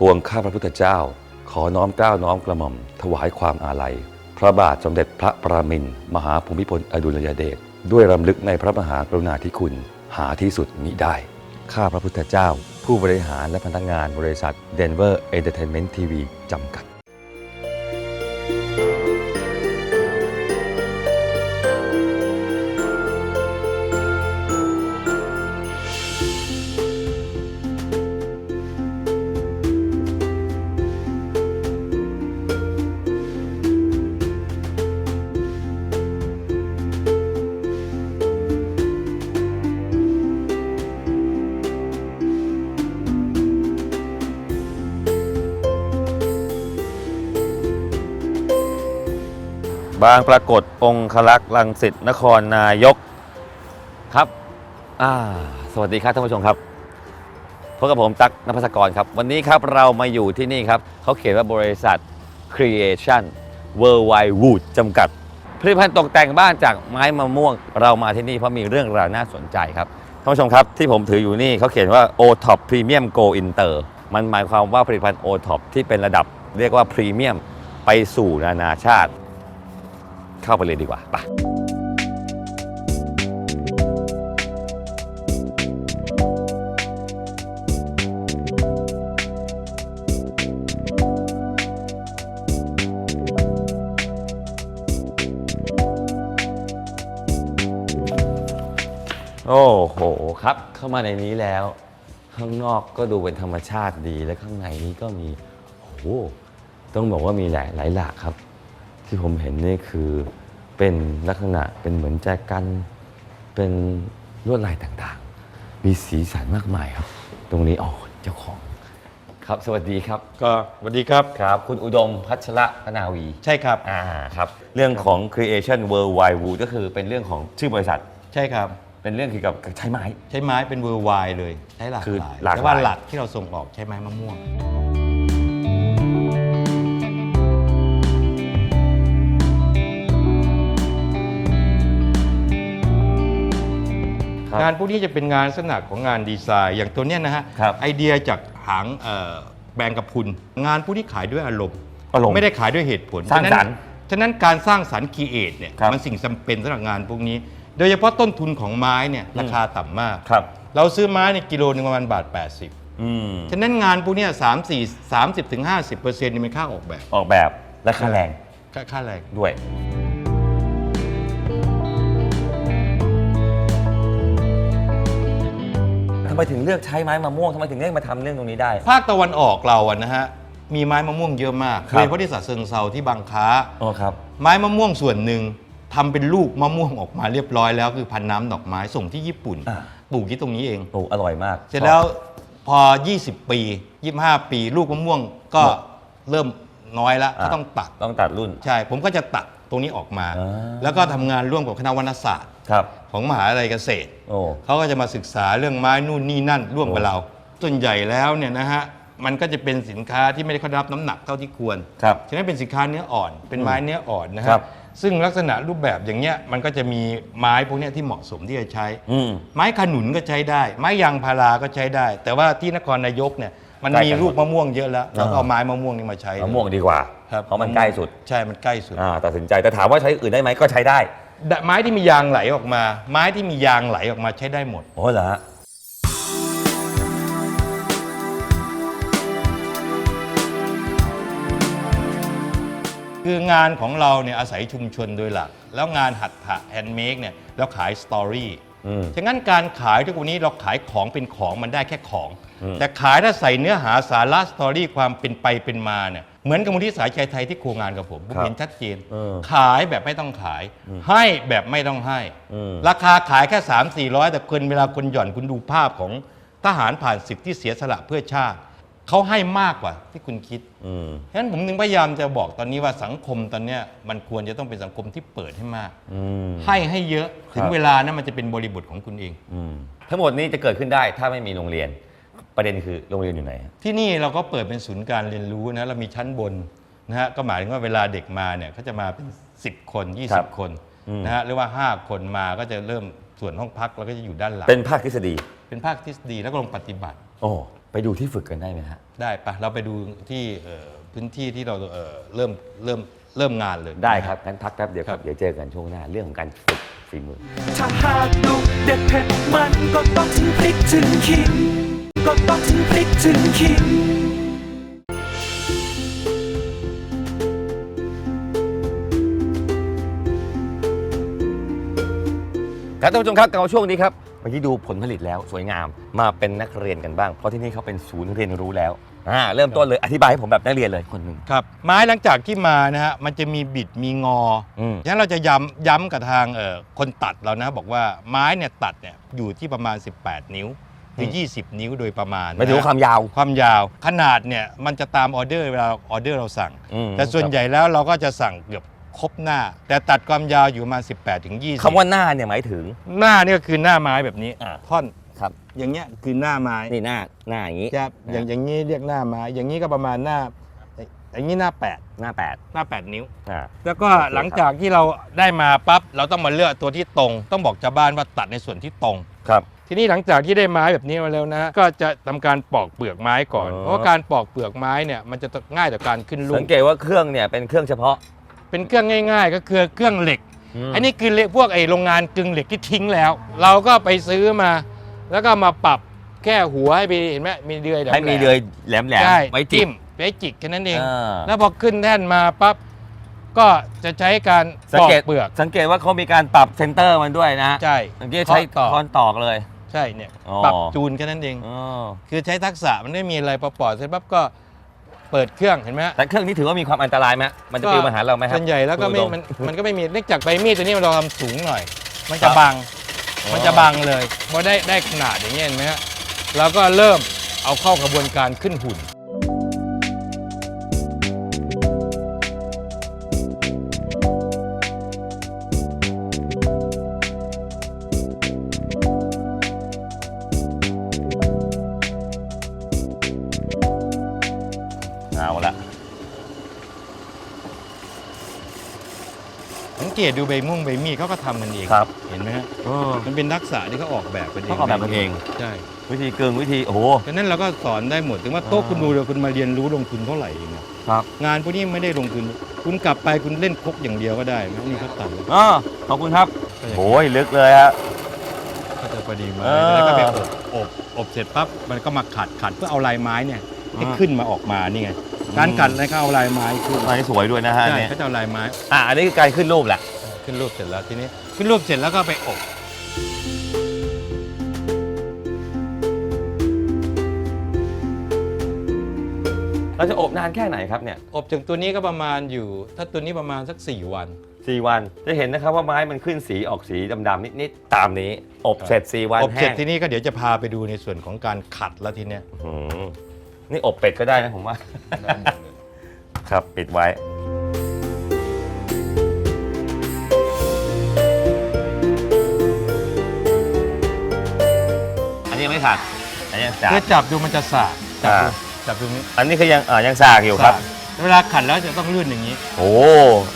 ปวงข้าพระพุทธเจ้า ขอน้อมเกล้าน้อมกระหม่อม ถวายความอาลัย พระบาทสมเด็จพระประมินทรมหาภูมิพลอดุลยเดชด้วยรำลึกในพระมหากรุณาธิคุณหาที่สุดมิได้ ข้าพระพุทธเจ้า ผู้บริหารและพนักงานบริษัทเดนเวอร์เอเดเทนเมนต์ทีวีจำกัด บางปรากฏองคลักษ์ลังสิตนครนายกครับอ่าสวัสดีครับท่านผู้ชมครับพบกับผมตั๊กนภัสกรครับ วันนี้ครับเรามาอยู่ที่นี่ครับเขาเขียนว่าบริษัท Creation Worldwide Wood จำกัดผลิตภัณฑ์ตกแต่งบ้านจากไม้มะม่วง เรามาที่นี่เพราะมีเรื่องราวน่าสนใจครับท่านผู้ชมครับที่ผมถืออยู่นี่เขาเขียนว่า O Top Premium Go Inter มันหมายความว่าผลิตภัณฑ์ O Top ที่เป็นระดับเรียกว่าพรีเมียมไปสู่นานาชาติ เข้าไปเลยดีกว่าไปโอ้โหครับ เข้ามาในนี้แล้ว ข้างนอกก็ดูเป็นธรรมชาติดีและข้างในนี้ก็มีโอ้โหต้องบอกว่ามีหลายหลายหลากครับ ที่ผมเห็นนี่คือเป็นลักษณะเป็นเหมือนแจกัน เป็นลวดลายต่างๆ มีสีสันมากมายครับ ตรงนี้อ๋อเจ้าของ ครับสวัสดีครับก็สวัสดีครับ ครับ คุณอุดมพัชระพนาวีใช่ครับ อ่าครับเรื่องของ creation worldwide wood ก็คือเป็นเรื่องของชื่อบริษัท ใช่ครับ เป็นเรื่องเกี่ยวกับใช้ไม้ ใช้ไม้เป็นเวอร์ไวเลย ใช้หลากคือหลายหลากหลาย แต่ว่าหลักที่เราส่งออกใช้ไม้มะม่วง งานพวกนี้จะเป็นงานลักษณะของงานดีไซน์ อย่างตัวเนี้ยนะฮะครับไอเดียจากหางเอ่อแบงกระพรุนงานพวกนี้ขายด้วยอารมณ์อารมณ์ไม่ได้ขายด้วยเหตุผลสร้างสรรค์ฉะนั้นฉะนั้นการสร้างสรรค์คีเอทเนี่ยครับมันสิ่งจำเป็นสำหรับงานพวกนี้ โดยเฉพาะต้นทุนของไม้เนี่ยราคาต่ำมาก ครับ เราซื้อไม้ในยกิโลหนึงประมาณบาท 80 อืมฉะนั้นงานพวกเนี้สามสี่สามสิบถึงห้าสิบเปอร์เซ็นต์นี่เป็นค่าออกแบบออกแบบและค่าแรงค่าค่าแรง ด้วย ไมถึงเลือกใช้ไม้มะม่วงทำไมถึงเลือกมาทำเรื่องตรงนี้ได้ ภาคตะวันออกเราอะนะฮะมีไม้มะม่วงเยอะมากครับ โดยเฉพาะที่สัตว์เซิงเซาที่บางค้า อ๋อครับ ไม้มะม่วงส่วนหนึ่งทำเป็นลูกมะม่วงออกมาเรียบร้อยแล้วคือพันน้ำดอกไม้ส่งที่ญี่ปุ่นอ่า ปลูกที่ตรงนี้เอง โอ้อร่อยมากเสร็จแล้วพอ 20 ปี 25 ปี ลูกมะม่วงก็หมดเริ่มน้อยแล้วอ่าก็ต้องตัด ต้องตัดรุ่น ใช่ ผมก็จะตัด ตรงนี้ออกมา อ่า แล้วก็ทำงานร่วมกับคณะวรรณศาสตร์ ครับ ของมหาวิทยาลัยเกษตร โอ้ เขาก็จะมาศึกษาเรื่องไม้นู่นนี่นั่นร่วมกับโอ้เรา ส่วนใหญ่แล้วเนี่ยนะฮะมันก็จะเป็นสินค้าที่ไม่ได้ค่อยได้รับน้ำหนักเท่าที่ควรครับ ฉะนั้นเป็นสินค้าเนื้ออ่อน เป็นไม้เนื้ออ่อนนะครัฮะบ ซึ่งลักษณะรูปแบบอย่างเงี้ยมันก็จะมีไม้พวกเนี้ยที่เหมาะสมที่จะใช้ อืม ไม้ขนุนก็ใช้ได้ ไม้ยางพาราก็ใช้ได้ แต่ว่าที่นครนายกเนี่ย มันใกล้มีกันหมดลูกมะม่วงเยอะแล้วเราก็อ่าเอาไม้มะม่วงนี่มาใช้มะม่วงดีกว่า ครับเพราะมันใกล้สุดใช่มันใกล้สุด อ่าตัดสินใจแต่ถามว่าใช้อื่นได้ไหมก็ใช้ได้ไม้ที่มียางไหลออกมา ไม้ที่มียางไหลออกมาใช้ได้หมด โอ้เหรอฮะคืองานของเราเนี่ยอาศัยชุมชนโดยหลัก แล้วงานหัตถะแฮนด์เมดเนี่ยเราขายสตอรี่อืม ฉะนั้นการขายทุกวันนี้เราขายของเป็นของมันได้แค่ของอืม แต่ขายถ้าใส่เนื้อหาสาระสตอรี่ความเป็นไปเป็นมาเนี่ยเหมือนกับมูลที่สายใจไทยที่โครงงานกับผมผมเห็นชัดเจนเออขายแบบไม่ต้องขาย ให้แบบไม่ต้องให้อืมราคาขายแค่3 4 0 0 แต่คนเวลาคนหย่อนคุณดูภาพของทหารผ่านศึกที่เสียสละเพื่อชาติเขาให้มากกว่าที่คุณคิดอืมฉะนั้นผมถึงพยายามจะบอกตอนนี้ว่าสังคมตอนเนี้ยมันควรจะต้องเป็นสังคมที่เปิดให้มากอืมให้ให้เยอะ ถึคงรับเวลานั้นมันจะเป็นบริบทของคุณเองอืมทั้งหมดนี้จะเกิดขึ้นได้ถ้าไม่มีโรงเรียน ประเด็นคือโรงเรียนอยู่ไหนฮะที่นี่เราก็เปิดเป็นศูนย์การเรียนรู้นะเรามีชั้นบนนะฮะก็หมายถึงว่าเวลาเด็กมาเนี่ยเขาจะมาเป็น 10 คนครับ20 คนอืมนะฮะหรือว่า 5 คนมาก็จะเริ่มส่วนห้องพักเราก็จะอยู่ด้านหลังเป็นภาคทฤษฎี เป็นภาคทฤษฎีแล้วก็ลงปฏิบัติ โอ้ไปไปดูที่ฝึกกันได้ไหมฮะได้ปะเราไปดูที่เอ่อพื้นที่ที่เราเอ่อเริ่มเริ่มเริ่มงานเลยได้ครับงั้นพักแป๊บเดียวคครัรับบเดี๋ยวเจอกันช่วงหน้าเรื่องของการฝึกฝีมือ ถ้าหากดุเด็ดเผ็ดมันก็ต้องถึงพริกถึงขิง ก็ต้องถึงพริกถึงขิงครับท่านผู้ชมครับกลับมาช่วงนี้ครับเมื่อกี้ดูผลผลิตแล้วสวยงามมาเป็นนักเรียนกันบ้าง เพราะที่นี่เขาเป็นศูนย์เรียนรู้แล้วอ่าเริ่มต้นเลยอธิบายให้ผมแบบนักเรียนเลยคนหนึ่ง ครับไม้หลังจากที่มานะฮะมันจะมีบิดมีงออืมฉะนั้นเราจะย้ำย้ำกับทางเอ่อคนตัดเรานะ บอกว่าไม้เนี่ยตัดเนี่ยอยู่ที่ประมาณ 18 นิ้ว หรือ 20 นิ้วโดยประมาณไม่ถือว่านะความยาว ความยาว ขนาดเนี่ยมันจะตามออเดอร์เวลาออเดอร์เราสั่ง อืม แต่ส่วนใหญ่แล้วเราก็จะสั่งเกือบครบหน้า แต่ตัดความยาวอยู่ประมาณ 18ถึง20 คำว่าหน้าเนี่ยหมายถึง หน้าเนี่ยก็คือหน้าไม้แบบนี้อ่า ท่อนครับ อย่างเงี้ยคือหน้าไม้นี่หน้าหน้าอย่างนี้ครับอย่างอย่างนี้เรียกหน้าไม้อย่างนี้ก็ประมาณหน้าอย่างนี้หน้าหน้าแปด8หน้า8นิ้ว อ่า แล้วก็โอเคครับ หลังจากที่เราได้มาปั๊บเราต้องมาเลือกตัวที่ตรง ต้องบอกชาวบ้านว่าตัดในส่วนที่ตรง ครับ ทีนี้หลังจากที่ได้ไม้แบบนี้มาแล้วนะ ก็จะทำการปอกเปลือกไม้ก่อน อ๋อ เพราะว่าการปอกเปลือกไม้เนี่ยมันจะง่ายต่อการขึ้นลูสักงเกตว่าเครื่องเนี่ยเป็นเครื่องเฉพาะเป็นเครื่องง่าย ๆ ก็คือเครื่องเหล็ก มอันนี้คือเหล็กพวกไอ้โรงงานกึ่งเหล็กที่ทิ้งแล้ว เราก็ไปซื้อมา แล้วก็มาปรับแค่หัวให้ไปเห็นไหมมีเดือยแหลมๆให้มีเดือยแหลมแหลมใช่ไว้จิ้จิ้มมไว้จิกแค่นั้นเอง อ่า แล้วพอขึ้นแท่นมาปั๊บ ก็จะใช้การสังปอกเกตเปลือกสังเกตว่าเขามีการปรับเซนเตอร์มันด้วยนะใช่เมื่อกี้ใช้เคาะต่อคอนตอกเลย ใช่เนี่ยอ๋อ ปรับจูนแค่นั้นเองอ๋อคือใช้ทักษะมันไม่มีอะไรพอปอดเสร็จปั๊บก็เปิดเครื่องเห็นไหมฮะ แต่เครื่องนี้ถือว่ามีความอันตรายไหมมันจะปลิวมาหาเราไหมครับส่วนใหญ่แล้วก็ไม่คุณอุด มันมันก็ไม่มีเนื่องจากใบมีดตัวนี้มันเราทำสูงหน่อย มันครัจะบบัง อ๋อ มันจะบังเลยพอได้ได้ขนาดอย่างเงี้ยเห็นไหมฮะเราก็เริ่มเอาเข้ากระบวนการขึ้นหุ่น เกตดูใบม่วงใบมีดเขาก็ทำกันเองครับ เห็นไหมฮะเออ มันเป็นทักษะที่เขาออกแบบกันเองเขาออกแบบกันเอง ใช่วิธีกึ่งวิธีโอ้โหฉะนั้นเราก็สอนได้หมดถึงว่าโต๊ะอ่าคุณดูเดี๋ยวคุณมาเรียนรู้ลงทุนเท่าไหร่เองอะครับ งานพวกนี้ไม่ได้ลงทุน คุณกลับไปคุณเล่นครกอย่างเดียวก็ได้นะนี่เขาตัดแล้วอ๋อขอบคุณครับก็อย่างนี้โอ้ยลึกเลยฮะ ก็จะพอดีไม้เออ แล้วก็ไปอบอบอบเสร็จปั๊บมันก็มาขัดขัดเพื่อเอาลายไม้เนี่ย ให้อ่าขึ้นมาออกมานี่ไงการขัดอะไรก็เอาลายไม้ขึ้นอันนี้สวยด้วยนะฮะใช่เนี่ยเขาจะเอาลายไม้อะอันนี้คือการขึ้นรูปแหละขึ้นรูปเสร็จแล้วทีนี้ขึ้นรูปเสร็จแล้วก็ไปอบเราจะอบนานแค่ไหนครับเนี่ยอบจากตัวนี้ก็ประมาณอยู่ ถ้าตัวนี้ประมาณสัก 4 วันสี่วันจะเห็นนะครับว่าไม้มันขึ้นสีออกสีดำๆนิดๆตามนี้ อบเสร็จสี่วันอบเสร็จแห้งทีนี้ก็เดี๋ยวจะพาไปดูในส่วนของการขัดแล้วทีเนี้ยอืม นี่อบเป็ดก็ได้นะผมว่าครับ ปิดไว้ อันนี้ยังไม่ขาดอันนี้ยังสากเพื่อจับดูมันจะสากจับดูอ่า จับดูนี้อันนี้คือยังอ่ายังสากอยู่ครับ สากเวลาขัดแล้วจะต้องลื่นอย่างนี้โอ้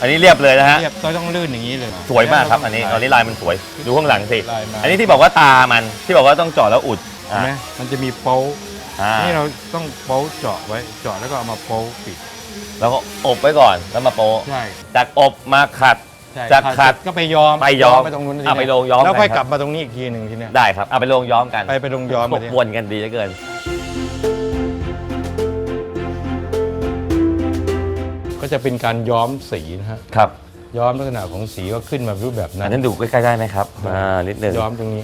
อันนี้เรียบเลยนะฮะ เรียบก็ต้องลื่นอย่างนี้เลย สวยมากครับ อันนี้อันนี้ลายมันสวย ดูข้างหลังสิ ลายไม้อันนี้ที่บอกว่าตามันที่บอกว่าต้องเจาะแล้วอุดเห็นไหมมันจะมีโป๊ะ อ่านี่เราต้องโป๊ะเจาะไว้เจาะแล้วก็เอามาโป๊ะปิดแล้วก็อบไว้ก่อนแล้วมาโปะใช่จากอบมาขัด ใช่จะขัดเสร็จก็ไปย้อมไปย้อมไปตรงนู้นทีเอาไปเนี้ลงย้อมแล้วค่อยกันครับกลับมาตรงนี้อีกทีหนึ่งทีเนี้ยได้ครับเอาไปลงย้อมกันไปไปลงย้อมพวมากทีวนกันดีเหลือเกิน ก็จะเป็นการย้อมสีนะฮะครับย้อมลักษณะของสีก็ขึ้นมารูปแบบนั้อันนนั้นดูใกล้ๆได้ไหมครับอ่านิดนึงย้อมตรงนี้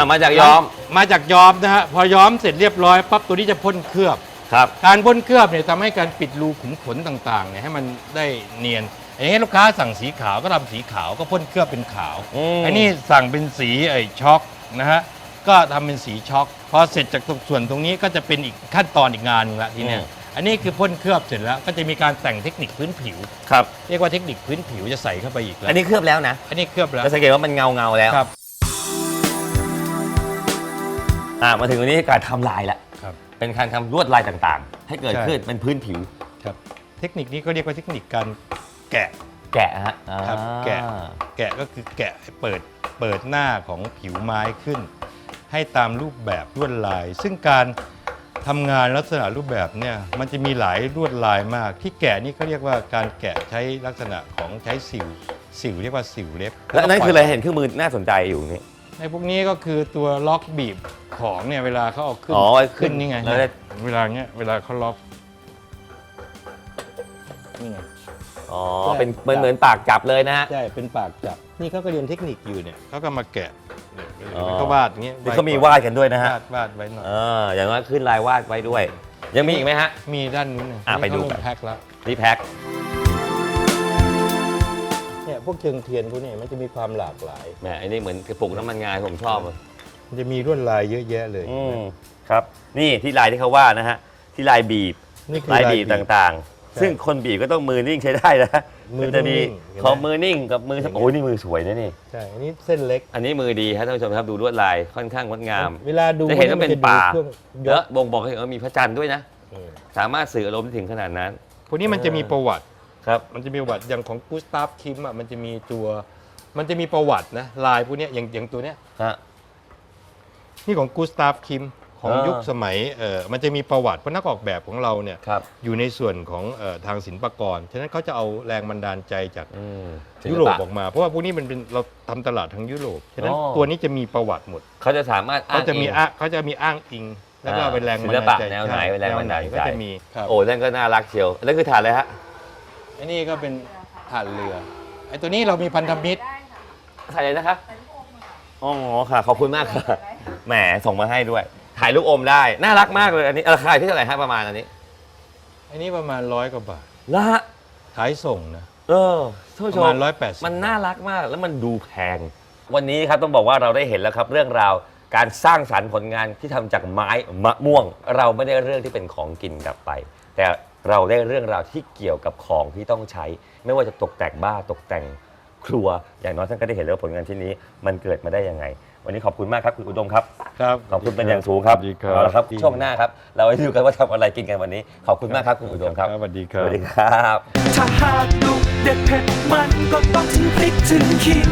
อ่ามาจากย้อมมาจากย้อมนะฮะพอย้อมเสร็จเรียบร้อยปั๊บตัวนี้จะพ่นเคลือบ ครับ การพ่นเคลือบเนี่ยทำให้การปิดรูขุมขนต่างๆเนี่ยให้มันได้เนียนอย่างนี้ลูกค้าสั่งสีขาวก็ทำสีขาวก็พ่นเคลือบเป็นขาวอืมไอ้นี่สั่งเป็นสีไอ้ช็อกนะฮะก็ทำเป็นสีช็อกพอเสร็จจากตรงส่วนตรงนี้ก็จะเป็นอีกขั้นตอนอีกงานหนึงละทีเนี้ยอันนี้คือพ่นเคลือบเสร็จแล้วก็จะมีการแต่งเทคนิคพื้นผิว ครับ เรียกว่าเทคนิคพื้นผิวจะใส่เข้าไปอีกแล้วอันนี้เคลือบแล้วนะอันนี้เคลือบแล้วแล้วสังเกตว่ามันเงาเงาๆแล้ว ครับ อ่ามาถึงตรงนี้การทำลายละครับ เป็นการทำลวดลายต่างๆ ให้เกิดใช่ ขึ้นเป็นพื้นผิวครับ เทคนิคนี้ก็เรียกว่าเทคนิคการแกะ แกะฮะอ่าครับแกะ แกะก็คือแกะให้เปิดเปิดหน้าของผิวไม้ขึ้น ให้ตามรูปแบบลวดลาย ซึ่งการทำงานลักษณะรูปแบบเนี่ยมันจะมีหลายลวดลายมาก ที่แกะนี่เขาเรียกว่าการแกะใช้ลักษณะของใช้สิวสิวเรียกว่าสิวเล็บแล้วอันนั้นคืออะไรเห็นเครื่องมือน่าสนใจอยู่นี่ ในพวกนี้ก็คือตัวล็อกบีบของเนี่ยเวลาเขาเอาขึ้นอ๋อไอ้ขึ้ขึ้นนนี่ไงแล้วได้ เวลาเนี้ยเวลาเขาล็อกนี่ไง อ๋อ ใช่ เป็นเหมือนเหมือนปากจับเลยนะฮะ ใช่เป็นปากจับนี่เขาก็เรียนเทคนิคอยู่เนี่ย เขาก็มาแกะเนี่ยอ๋อ เขาวาดอย่างเงี้ยนี่เขามีวาดกันด้วยนะฮะวาดวาดไว้หน่อยเอออย่างน้อยขึ้นลายวาดไว้ด้วย ยังมีอีกไหมฮะ มีด้านนู้นน่ะอะไปดูเขากันเริ่มแพ็คแล้วนี่แพ็คเนี่ย พวกเชิงเทียนพวกนี้มันจะมีความหลากหลาย แหมอันนี้เหมือนกระปุกน้ำมันงาผมชอบอะมันจะมีลวดลายเยอะแยะเลยอืมครับ นี่ที่ลายที่เขาว่านะฮะ ที่ลายบีบ นี่คือลายบีบต่างๆใช่ซึ่งคนบีบก็ต้องมือนิ่งใช้ได้นะมือจะมีนิ่งเห็นไหมขอมือนิ่งกับมืออย่างเงี้ยโอ้ยนี่มือสวยนะนี่ ใช่อันนี้เส้นเล็ก อันนี้มือดีครับท่านผู้ชมครับดูลวดลายค่อนข้างงดงาม เวลาดูจะเห็นว่าเป็นมัจะดูป่าเครื่องยเยอะบ่งบอกให้เห็นว่ามีพระจันทร์ด้วยนะเออสามารถสื่ออารมณ์ได้ถึงขนาดนั้น พวกนี้มันจะมีประวัติ ครับมันจะมีประวัติอย่างของกูสตาฟคิมอะมันจะมีตัวมันจะมีประวัตินะลายพวกเนี้ยอย่างอย่างตัวเนี้ยฮะ นี่ของกูสตาฟคิมของอ่ายุ ยุคสมัยเออมันจะมีประวัติเพราะนักออกแบบของเราเนี่ยครับอยู่ในส่วนของเออทางศิลปากรฉะนั้นเขาจะเอาแรงบันดาลใจจากอืมยุโรปออกมา เพราะว่าพวกนี้มันเป็นเราทำตลาดทางยุโรปฉะนั้นอ๋อ ตัวนี้จะมีประวัติหมด เขาจะสามารถอ้าเขางจะมีอิง อ้างเขาจะมีอ้างอิง แล้วก็อ่าเป็นแรงบันศิลดาลปะใจแนวไหนใช่เป็นแรงบันดาลใจ ก็จะมี ครับ โอ้นั่นก็น่ารักเชียวแล้วคือถ่านอะไรฮะ อันนี้ก็เป็นถ่านเรือไอ้ตัวนี้เรามีพันธมิตรถ่ายอะไรนะคะอ๋อค่ะ ขอบคุณมากค่ะ แหม ส่งมาให้ด้วย ถ่ายลูกอมได้ น่ารักมากเลยอันนี้ ราคาที่เท่าไหร่ฮะประมาณอันนี้อันนี้ประมาณร้อยกว่าบาท ละฮะขายส่งนะ เออท่านผู้ปชระมมาณร้อยแปดสิบมันน่ารักมาก แล้วมันดูแพง วันนี้ครับต้องบอกว่าเราได้เห็นแล้วครับ เรื่องราวการสร้างสรรค์ผลงานที่ทำจากไม้มะม่วง เราไม่ได้เรื่องที่เป็นของกินกลับไป แต่ เราได้เรื่องราวที่เกี่ยวกับของที่ต้องใช้ ไม่ว่าจะตกแต่งบ้านตกแต่งครัว อย่างน้อยท่านก็ได้เห็นแล้วว่าผลงานที่นี้ มันเกิดมาได้ยังไง วันนี้ขอบคุณมากครับคุณอุดมครับ ครับขอบคุณเป็นอย่างสูงครับสวัสดีครับเอาละครับช่วงหน้าครับ เราไปดูกันว่าทำอะไรกินกันวันนี้ ขอบคุณมากครับคุณอุดมครับสวัสดีคสรับวัสดีครับ ถ้าหากดุเด็ดเผ็ดมันก็ต้องถึงพริกถึงขิง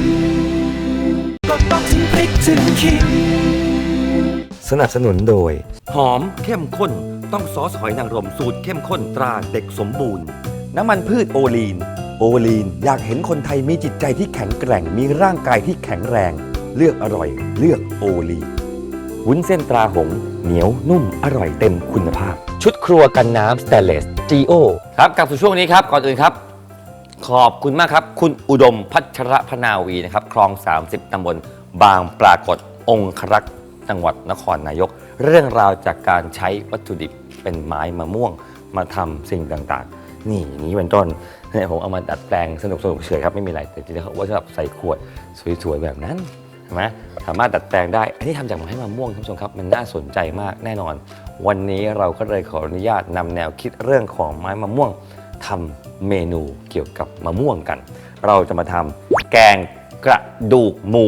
ก็ต้องถึงพริกถึงขิง สนับสนุนโดย หอมเข้มข้น ต้องซอสหอยนางรมสูตรเข้มข้นตราเด็กสมบูรณ์ น้ำมันพืชโอลีน โอลีนอยากเห็นคนไทยมีจิตใจที่แข็งแกร่งมีร่างกายที่แข็งแรง เลือกอร่อย เลือกโอลีนวุ้นเส้นตราหง เหนียวนุ่มอร่อยเต็มคุณภาพ ชุดครัวกันน้ำสเตเลส GO ครับกลับสู่ช่วงนี้ครับ ก่อนอื่นครับ ขอบคุณมากครับ คุณอุดมพัชรพนาวีนะครับคลอง 30 ตำบลบางปรากฏองครักษ์จังหวัดนครนายก เรื่องราวจากการใช้วัตถุดิบเป็นไม้มะม่วงมาทำสิ่งต่างๆ นี่อย่างนี้เป็นต้นเนี่ยผมเอามาดัดแปลงสนุกสนุกๆเฉยครับไม่มีอะไรแต่จริงๆเขาว่าจะแบบใส่ขวดสวยๆแบบนั้นเห็นไหมสามารถดัดแปลงได้อันนี้ทำจากไม้มะม่วงท่านผู้ชมครับมันน่าสนใจมากแน่นอน วันนี้เราก็เลยขออนุญาตนำแนวคิดเรื่องของไม้มะม่วงทำเมนูเกี่ยวกับมะม่วงกัน เราจะมาทำแกงกระดูกหมู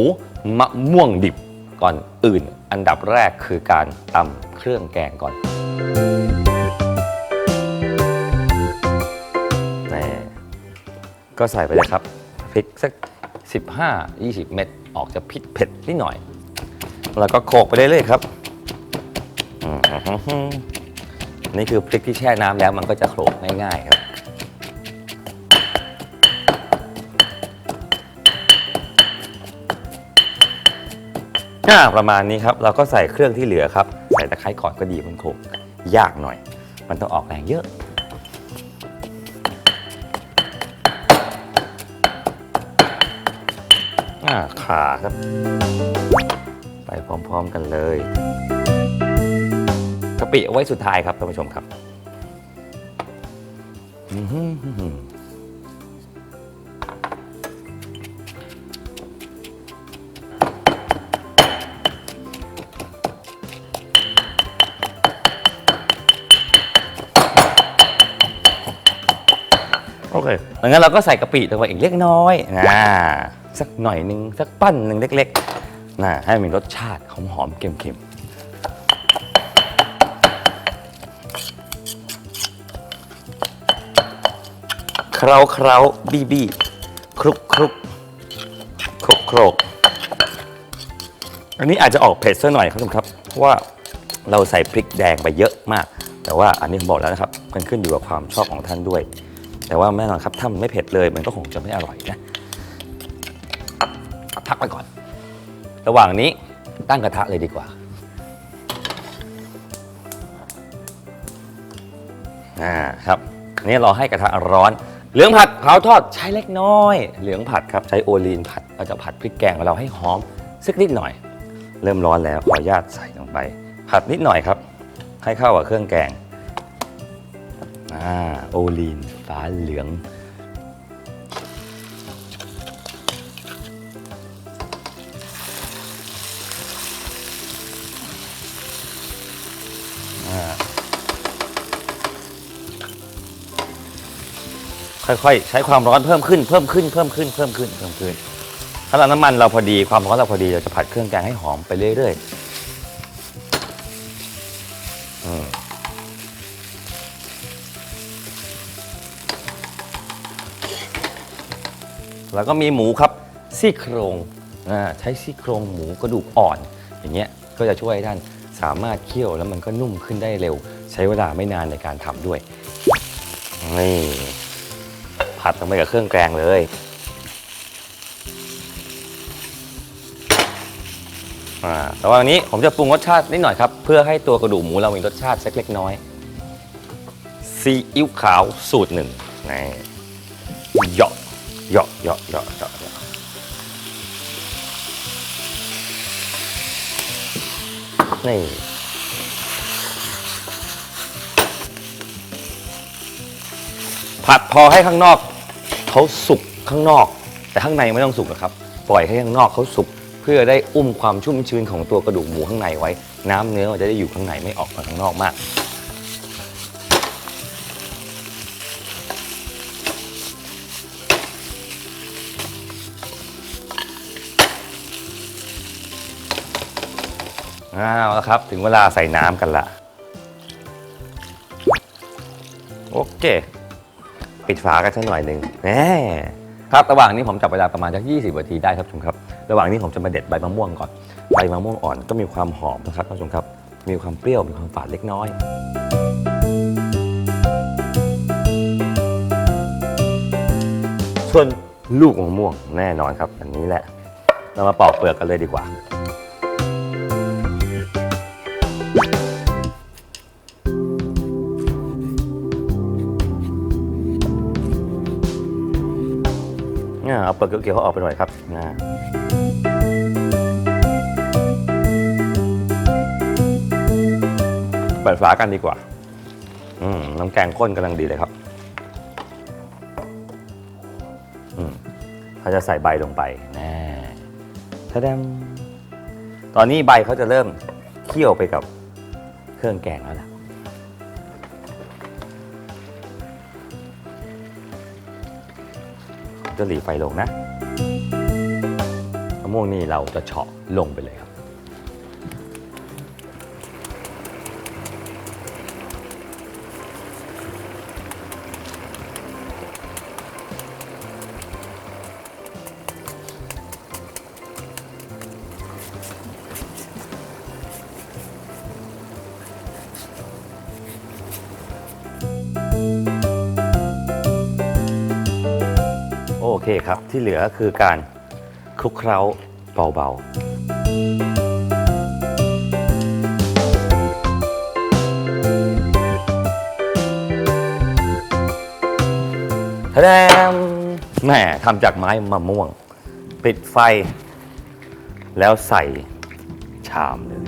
มะม่วงดิบก่อนอื่น อันดับแรกคือการตำเครื่องแกงก่อนแหม่ก็ใส่ไปเลยครับพริกสัก 15-20 เม็ดออกจะพิษเผ็ดนิดหน่อย แล้วก็โขลกไปเรื่อยๆครับนี่คือพริกที่แช่น้ำแล้วมันก็จะโขลกง่ายๆครับ อ่าประมาณนี้ครับ เราก็ใส่เครื่องที่เหลือครับ ใส่ตะไคร้ก่อนก็ดีมันโขลกยากหน่อย มันต้องออกแรงเยอะ อ่าขาครับ ไปพร้อมๆกันเลยกะปิเอาไว้สุดท้ายครับท่านผู้ชมครับ อหือหือหือโอเคงั้นเราก็ใส่กะปิลงไปอีกเล็กน้อยนะสักหน่อยหนึ่งสักปั้นหนึ่งเล็กๆนะให้มีรสชาติหอมๆเค็มๆคเคล้าเคล้าบี้บี้คลุกคลุกโครกโครกอันนี้อาจจะออกเผ็ดซะหน่อยครับทุกครับ เพราะว่าเราใส่พริกแดงไปเยอะมาก แต่ว่าอันนี้ผมบอกแล้วนะครับมันขึ้นอยู่กับความชอบของท่านด้วย แต่ว่าแน่นอนครับถ้ามันไม่เผ็ดเลยมันก็คงจะไม่อร่อยนะพักไปก่อน ระหว่างนี้ตั้งกระทะเลยดีกว่าอ่าครับนนี้เราให้กระทะร้อน เหลืองผัดเผาทอดใช้เล็กน้อย เหลืองผัดครับใช้โอลีนผัดเราจะผัดพริกแกงของเราให้หอมสักนิดหน่อย เริ่มร้อนแล้วขออนุญาตใส่ลงไป ผัดนิดหน่อยครับ ให้เข้ากับเครื่องแกง อ่าโอลีนฟ้าเหลือง ค่อยๆ ใช้ความร้อนเพิ่มขึ้นเพิ่มขึ้นเพิ่มขึ้นเพิ่มขึ้นเพิ่มขึ้น ถ้าเราน้ำมันเราพอดีความร้อนเราพอดีเราจะผัดเครื่องแกงให้หอมไปเรื่อยๆ แล้วก็มีหมูครับซี่โครงใช้ซี่โครงหมูกระดูกอ่อน อย่างเงี้ยก็จะช่วยให้ท่านสามารถเคี่ยวแล้วมันก็นุ่มขึ้นได้เร็ว ใช้เวลาไม่นานในการทำด้วยนี่ผัดลงไปกับเครื่องแกงเลยแต่ว่าอันนี้ผมจะปรุงรสชาตินิดหน่อยครับ เพื่อให้ตัวกระดูกหมูเรามีรสชาติสักเล็กน้อยซีอิ๊วขาวสูตรหนึ่งนี่เหยาะ เหยาะเหยาะเหยาะเหยาะเหาะนี่ผัดพอให้ข้างนอกเขาสุกข้างนอก แต่ข้างในไม่ต้องสุกนะครับ ปล่อยให้ข้างนอกเขาสุกเพื่อได้อุ้มความชุ่มชื้นของตัวกระดูกหมูข้างในไว้ น้ำเนื้อมันจะได้อยู่ข้างในไม่ออกมาข้างนอกมาก อ้าวแล้วครับ ถึงเวลาใส่น้ำกันละ โอเค ปิดฝากันสักหน่อยหนึ่งแหมครับระหว่างนี้ผมจับเวลาประมาณสัก20นาทีได้ครับท่านครับ ระหว่างนี้ผมจะมาเด็ดใบมะม่วงก่อน ใบมะม่วงอ่อนก็มีความหอมนะครับท่านผู้ชมครับ มีความเปรี้ยวมีความฝาดเล็กน้อยส่วนลูกมะม่วงแน่นอนครับอันนี้แหละ เรามาปอกเปลือกกันเลยดีกว่า เอาเปลือกเขียวเขาออกไปหน่อยครับอ่าเปิดฝากันดีกว่า อืมน้ำแกงข้นกำลังดีเลยครับอืมเขาจะใส่ใบลงไปแน่ทะดมตอนนี้ใบเขาจะเริ่มเคี่ยวไปกับเครื่องแกงแล้วล่ะ ก็หลีไฟลงนะมะม่วงนี่เราจะเฉาะลงไปเลยครับ เคครับ ที่เหลือก็คือการคลุกเคล้าเบาๆทะแดมแหมทำจากไม้มะม่วง ปิดไฟ แล้วใส่ชามเลย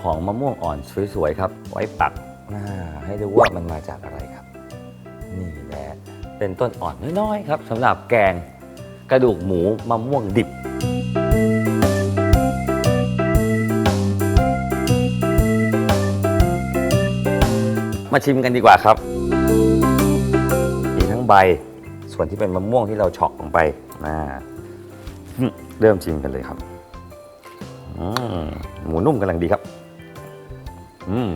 ของมะม่วงอ่อนสวยๆครับ ไว้ปักอ่าให้ดูว่ามันมาจากอะไรครับ นี่แหละเป็นต้นอ่อนน้อยๆครับสำหรับแกงกระดูกหมูมะม่วงดิบมาชิมกันดีกว่าครับทั้งใบ ส่วนที่เป็นมะม่วงที่เราเฉาะลงไปอ่าอืมเริ่มชิมกันเลยครับ หมูนุ่มกำลังดีครับ อืม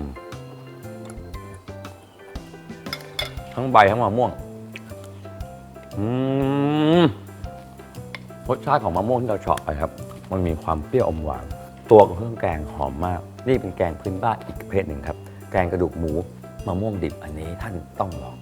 ทั้งใบทั้งมะม่วง อืมรสชาติของมะม่วงที่เราเฉาะไปครับ มันมีความเปรี้ยวอมหวาน ตัวของเครื่องแกงหอมมาก นี่เป็นแกงพื้นบ้านอีกประเภทหนึ่งครับ แกงกระดูกหมูมะม่วงดิบอันนี้ท่านต้องลอง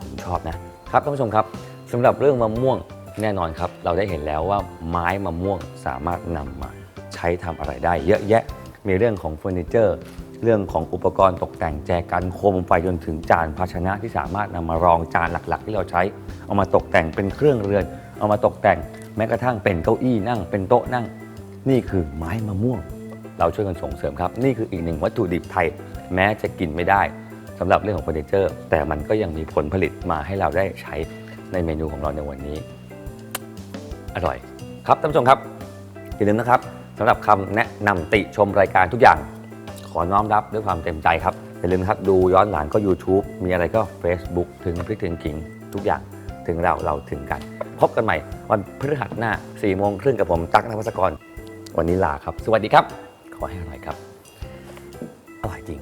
ผมชอบนะครับท่านผู้ชมครับสำหรับเรื่องมะม่วงแน่นอนครับ เราได้เห็นแล้วว่าไม้มะม่วงสามารถนำมาใช้ทำอะไรได้ เยอะแยะมีเรื่องของเฟอร์นิเจอร์ เรื่องของอุปกรณ์ตกแต่งแจกันโคมไฟจนถึงจานภาชนะที่สามารถนำมารองจานหลักๆ ที่เราใช้ เอามาตกแต่งเป็นเครื่องเรือน เอามาตกแต่งแม้กระทั่งเป็นเก้าอี้นั่ง เป็นโต๊ะนั่ง นี่คือไม้มะม่วง เราช่วยกันส่งเสริมครับ นี่คืออีกหนึ่งวัตถุดิบไทย แม้จะกินไม่ได้สำหรับเรื่องของเฟอร์นิเจอร์ แต่มันก็ยังมีผลผลิตมาให้เราได้ใช้ในเมนูของเราในวันนี้ อร่อย ครับท่านผู้ชมครับอย่าลืมนะครับสำหรับคำแนะนำติชมรายการทุกอย่าง ขอน้อมรับด้วยความเต็มใจครับ อย่าลืมครับดูย้อนหลังก็ YouTube มีอะไรก็ Facebook ถึงพริกถึงขิงทุกอย่างถึงเราเราถึงกัน พบกันใหม่ วันพฤหัสหน้า4โมงครึ่งกับผมตั๊กนภัสกร วันนี้ลาครับ สวัสดีครับ ขอให้อร่อยครับ อร่อยจริง